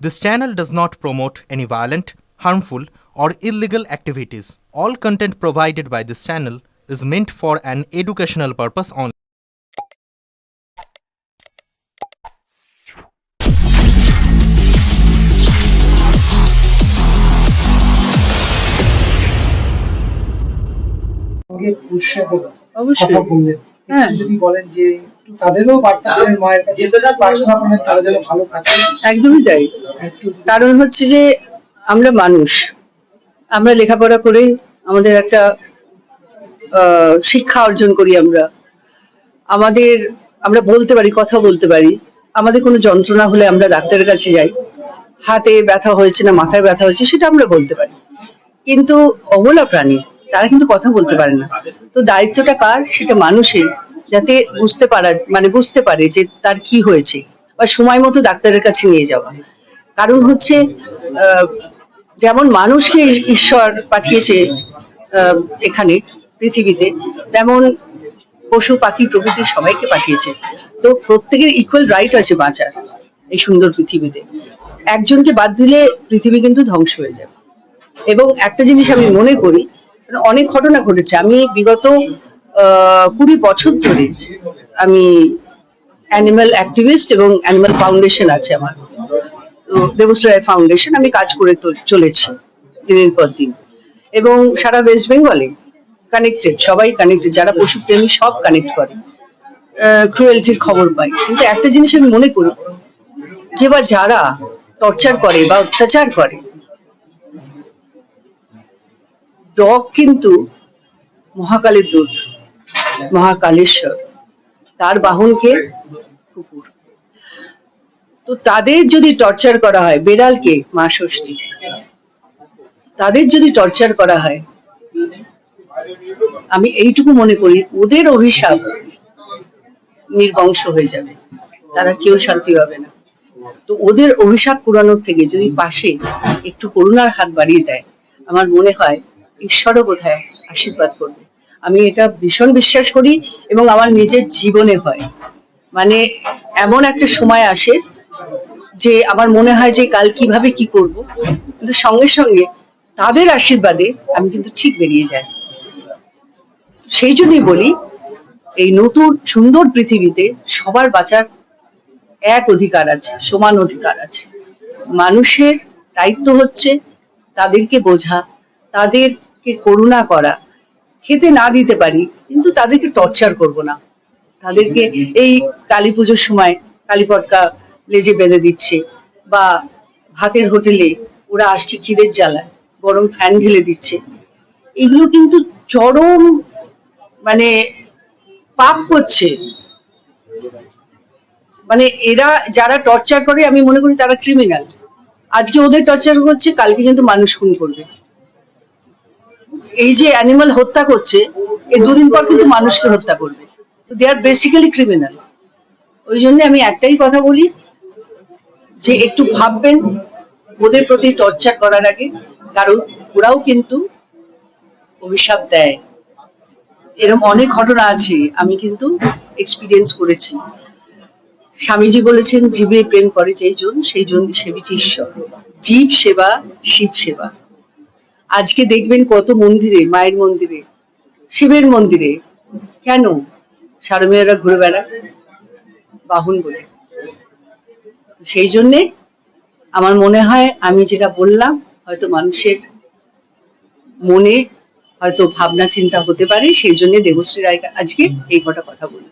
This channel does not promote any violent, harmful, or illegal activities. All content provided by this channel is meant for an educational purpose only. অবশ্যই হ্যাঁ। একটু যদি বলেন যে তাদেরও বার্তা দেবেন মায়ের কাছে প্রার্থনা করেন তারা যেন ভালো থাকে। একদমই তাই। কারণ হচ্ছে যে আমরা মানুষ। আমরা লেখাপড়া করে আমাদের একটা শিক্ষা অর্জন করি আমরা। আমাদের আমরা বলতে পারি কথা বলতে পারি। আমাদের কোনো যন্ত্রণা হলে আমরা ডাক্তারের কাছে যাই। হাতে ব্যথা হয়েছে না মাথায় ব্যথা হয়েছে সেটা আমরা বলতে পারি। কিন্তু অবলা প্রাণী তারা কিন্তু কথা বলতে পারে না। তো দায়িত্বটা কার? সেটা মানুষের। যাতে বুঝতে পারার মানে বুঝতে পারে যে তার কি হয়েছে বা সময় মতো ডাক্তারের কাছে নিয়ে যাওয়া। কারণ হচ্ছে যেমন মানুষকে ঈশ্বর পাঠিয়েছে এখানে, পৃথিবীতে, তেমন পশু, পাখি প্রকৃতি সবাইকে পাঠিয়েছে। তো প্রত্যেকের ইকুয়াল রাইট আছে বাঁচার এই সুন্দর পৃথিবীতে। একজনকে বাদ দিলে পৃথিবী কিন্তু ধ্বংস হয়ে যাবে। এবং একটা জিনিস আমি মনে করি, অনেক ঘটনা ঘটেছে। আমি বিগত কুড়ি বছর ধরে আমি অ্যানিমাল অ্যাক্টিভিস্ট এবং অ্যানিমাল ফাউন্ডেশন আছে আমার। তো দেবশ্রয় ফাউন্ডেশন আমি কাজ করে চলেছি দিনের পর দিন। এবং সারা ওয়েস্ট বেঙ্গলে কানেক্টেড সবাই কানেক্টেড যারা পশু পশুপ্রেমী সব কানেক্ট করে। ক্রুয়েলটির খবর পাই। কিন্তু একটা জিনিস আমি মনে করি, যে বা যারা টর্চার করে বা অত্যাচার করে, ডগ কিন্তু মহাকালের দূত মহাকালেশ্বর, তার বাহনকে কুকুর। তো তাদের যদি টর্চার করা হয়, বেড়ালকে, মা ষষ্ঠী, তাদের যদি টর্চার করা হয়, আমি এইটুকু মনে করি, ওদের অভিশাপ নির্বংশ হয়ে যাবে। তারা কেউ শান্তি পাবে না। তো ওদের অভিশাপ পুরানোর থেকে যদি পাশে একটু করুণার হাত বাড়িয়ে দেয়, আমার মনে হয় ঈশ্বরও বোধহয় আশীর্বাদ করবে। আমি এটা ভীষণ বিশ্বাস করি এবং আমার নিজের জীবনে হয়। মানে এমন একটা সময় আসে যে আমার মনে হয় যে কাল কীভাবে কি করব। কিন্তু সঙ্গে সঙ্গে তাদের আশীর্বাদে আমি কিন্তু ঠিক বেরিয়ে যাই। সেই জন্যই বলি, এই নতুন সুন্দর পৃথিবীতে সবার বাঁচার এক অধিকার আছে, সমান অধিকার আছে। মানুষের দায়িত্ব হচ্ছে তাদেরকে বোঝা, তাদেরকে করুণা করা খেতে না দিতে পারি, কিন্তু তাদেরকে টর্চার করব না। তাদেরকে এই কালী পুজোর সময় কালী পটকা লেজে বেঁধে দিচ্ছে বা ভাতের হোটেলে ওরা আসছে খিদের জ্বালায়, গরম ফ্যান ঢেলে দিচ্ছে। এগুলো কিন্তু চরম মানে পাপ করছে। মানে এরা যারা টর্চার করে, আমি মনে করি তারা ক্রিমিনাল আজকে ওদের টর্চার করছে কালকে কিন্তু মানুষ খুন করবে। এই যে অ্যানিমাল হত্যা করছে এই দুদিন পর কিন্তু মানুষকে হত্যা করবে। দে আর বেসিক্যালি ক্রিমিনাল ওই জন্য আমি একটাই কথা বলি, যে একটু ভাববেন, ওদের প্রতি টর্চার করার আগে, কারণ ওরাও কিন্তু অভিশাপ দেয়। এরকম অনেক ঘটনা আছে, আমি কিন্তু এক্সপিরিয়েন্স করেছি। স্বামীজি বলেছেন, জীবে প্রেম করে যেই জন, সেই জন সেবিছে ঈশ্বর। জীব সেবা, শিব সেবা। আজকে দেখবেন কত মন্দিরে, মায়ের মন্দিরে, শিবের মন্দিরে। কেন? সারমেয়রা ঘুরে বেড়া বাহন বলে। সেই জন্যে আমার মনে হয় আমি যেটা বললাম, হয়তো মানুষের মনে হয়তো ভাবনা চিন্তা হতে পারে, সেই জন্য দেবশ্রী রায় আজকে এই কটা কথা বলি